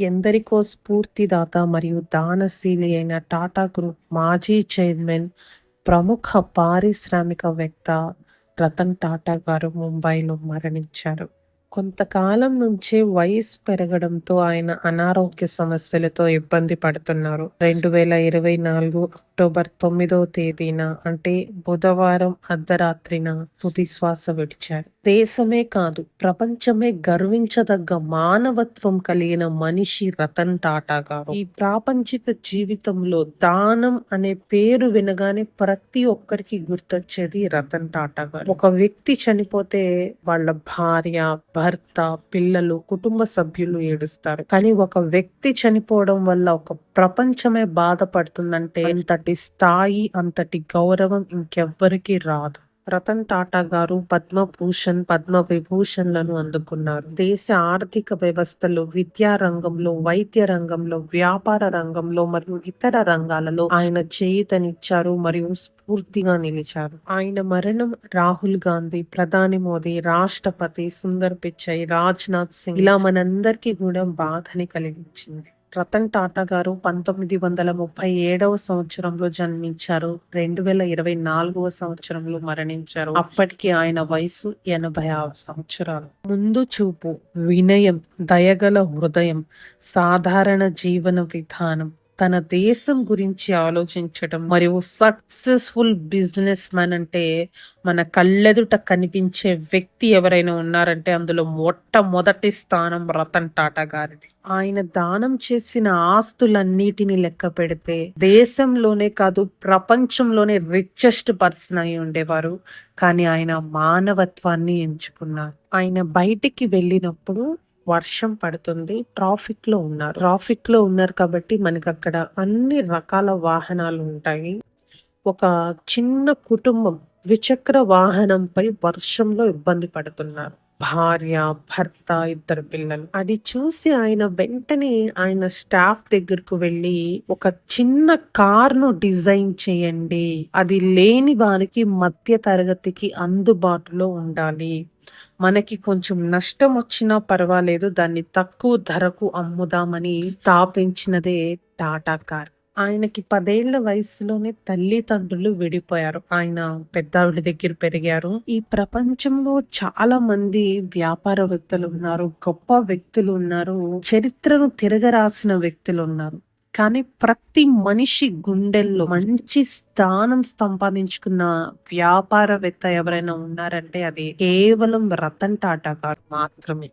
ఎందరికో స్ఫూర్తిదాత మరియు దానశీలి అయిన టాటా గ్రూప్ మాజీ చైర్మన్, ప్రముఖ పారిశ్రామికవేత్త రతన్ టాటా గారు ముంబైలో మరణించారు. కొంతకాలం నుంచే వయసు పెరగడంతో ఆయన అనారోగ్య సమస్యలతో ఇబ్బంది పడుతున్నారు. రెండు వేల ఇరవై నాలుగు అక్టోబర్ తొమ్మిదవ తేదీన అంటే బుధవారం అర్ధరాత్రిన తుది శ్వాస విడిచారు. దేశమే కాదు ప్రపంచమే గర్వించదగ్గ మానవత్వం కలిగిన మనిషి రతన్ టాటా గారు. ఈ ప్రాపంచిక జీవితంలో దానం అనే పేరు వినగానే ప్రతి ఒక్కరికి గుర్తొచ్చేది రతన్ టాటా గారు. ఒక వ్యక్తి చనిపోతే వాళ్ళ భార్య, భర్త, పిల్లలు, కుటుంబ సభ్యులు ఏడుస్తారు. కానీ ఒక వ్యక్తి చనిపోవడం వల్ల ఒక ప్రపంచమే బాధపడుతుందంటే అంతటి స్థాయి, అంతటి గౌరవం ఇంకెవ్వరికీ రాదు. రతన్ టాటా గారు పద్మభూషణ్, పద్మ విభూషణ్లను అందుకున్నారు. దేశ ఆర్థిక వ్యవస్థలో, విద్యా రంగంలో, వైద్య రంగంలో, వ్యాపార రంగంలో మరియు ఇతర రంగాలలో ఆయన చేయూతనిచ్చారు మరియు స్ఫూర్తిగా నిలిచారు. ఆయన మరణం రాహుల్ గాంధీ, ప్రధాని మోదీ, రాష్ట్రపతి సుందర్ పిచై, రాజ్నాథ్ సింగ్ ఇలా మనందరికీ కూడా బాధని కలిగించింది. రతన్ టాటా గారు పంతొమ్మిది వందల ముప్పై ఏడవ సంవత్సరంలో జన్మించారు. రెండు వేల ఇరవై నాలుగవ సంవత్సరంలో మరణించారు. అప్పటికి ఆయన వయసు ఎనభై ఆరు సంవత్సరాలు. ముందు చూపు, వినయం, దయగల హృదయం, సాధారణ జీవన విధానం, తన దేశం గురించి ఆలోచించడం మరియు సక్సెస్ఫుల్ బిజినెస్ మ్యాన్ అంటే మన కళ్ళెదుట కనిపించే వ్యక్తి ఎవరైనా ఉన్నారంటే అందులో మొట్టమొదటి స్థానం రతన్ టాటా గారిది. ఆయన దానం చేసిన ఆస్తులన్నిటిని లెక్క పెడితే దేశంలోనే కాదు ప్రపంచంలోనే రిచెస్ట్ పర్సన్ అయి ఉండేవారు. కానీ ఆయన మానవత్వాన్ని ఎంచుకున్నారు. ఆయన బయటికి వెళ్ళినప్పుడు వర్షం పడుతుంది. ట్రాఫిక్లో ఉన్నారు. ట్రాఫిక్లో ఉన్నారు కాబట్టి మనకి అక్కడ అన్ని రకాల వాహనాలు ఉంటాయి. ఒక చిన్న కుటుంబం ద్విచక్ర వాహనంపై వర్షంలో ఇబ్బంది పడుతున్నారు. భార్య, భర్త, ఇద్దరు పిల్లలు. అది చూసి ఆయన వెంటనే ఆయన స్టాఫ్ దగ్గరకు వెళ్ళి ఒక చిన్న కార్‌ను డిజైన్ చేయండి. అది లేని వారికి మధ్య తరగతికి అందుబాటులో ఉండాలి. మనకి కొంచెం నష్టం వచ్చినా పర్వాలేదు దాన్ని తక్కువ ధరకు అమ్ముదామని స్థాపించినదే టాటా కార్. ఆయనకి పదేళ్ళ వయసులోనే తల్లిదండ్రులు విడిపోయారు. ఆయన పెద్దావిడ దగ్గర పెరిగారు. ఈ ప్రపంచంలో చాలా మంది వ్యాపారవేత్తలు ఉన్నారు. గొప్ప వ్యక్తులు ఉన్నారు. చరిత్రను తిరగరాసిన వ్యక్తులు ఉన్నారు. కానీ ప్రతి మనిషి గుండెల్లో మంచి స్థానం సంపాదించుకున్న వ్యాపారవేత్త ఎవరైనా ఉన్నారంటే అది కేవలం రతన్ టాటా గారు మాత్రమే.